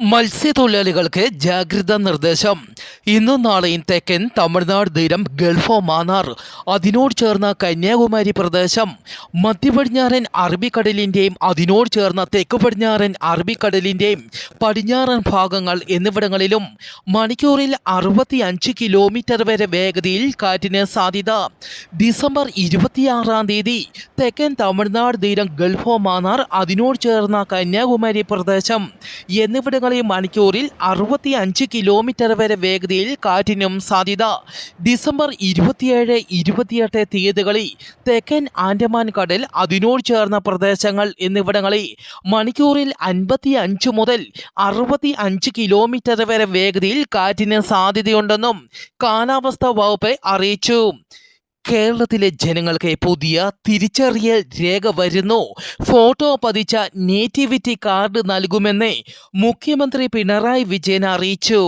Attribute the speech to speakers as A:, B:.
A: മത്സ്യത്തൊഴിലാളികൾക്ക് ജാഗ്രതാ നിർദ്ദേശം. ഇന്നും നാളെയും തെക്കൻ തമിഴ്നാട് തീരം ഗൾഫ് മാന്നാർ. അതിനോട് ചേർന്ന കന്യാകുമാരി പ്രദേശം. മധ്യപടിഞ്ഞാറൻ അറബിക്കടലിന്റെയും അതിനോട് ചേർന്ന തെക്ക് പടിഞ്ഞാറൻ അറബിക്കടലിന്റെയും പടിഞ്ഞാറൻ ഭാഗങ്ങൾ എന്നിവിടങ്ങളിലും മണിക്കൂറിൽ അറുപത്തി അഞ്ച് കിലോമീറ്റർ വരെ വേഗതയിൽ കാറ്റിന് സാധ്യത. ഡിസംബർ ഇരുപത്തിയാറാം തീയതി തെക്കൻ തമിഴ്നാട് തീരം ഗൾഫ് മാന്നാർ അതിനോട് ചേർന്ന കന്യാകുമാരി പ്രദേശം എന്നിവിടങ്ങളിൽ മണിക്കൂറിൽ അറുപത്തി അഞ്ച് കിലോമീറ്റർ വരെ വേഗതയിൽ കാറ്റിനും സാധ്യത. ഡിസംബർ ഇരുപത്തിയേഴ് ഇരുപത്തിയെട്ട് തീയതികളിൽ തെക്കൻ ആൻഡമാൻ കടൽ അതിനോട് ചേർന്ന പ്രദേശങ്ങൾ എന്നിവിടങ്ങളിൽ മണിക്കൂറിൽ അൻപത്തി അഞ്ച് മുതൽ അറുപത്തി അഞ്ച് കിലോമീറ്റർ വരെ വേഗതയിൽ കാറ്റിന് സാധ്യതയുണ്ടെന്നും കാലാവസ്ഥാ വകുപ്പ് അറിയിച്ചു. കേരളത്തിലെ ജനങ്ങൾക്ക് പുതിയ തിരിച്ചറിയൽ രേഖ വരുന്നു. ഫോട്ടോ പതിച്ച നേറ്റിവിറ്റി കാർഡ് നൽകുമെന്ന് മുഖ്യമന്ത്രി പിണറായി വിജയൻ അറിയിച്ചു.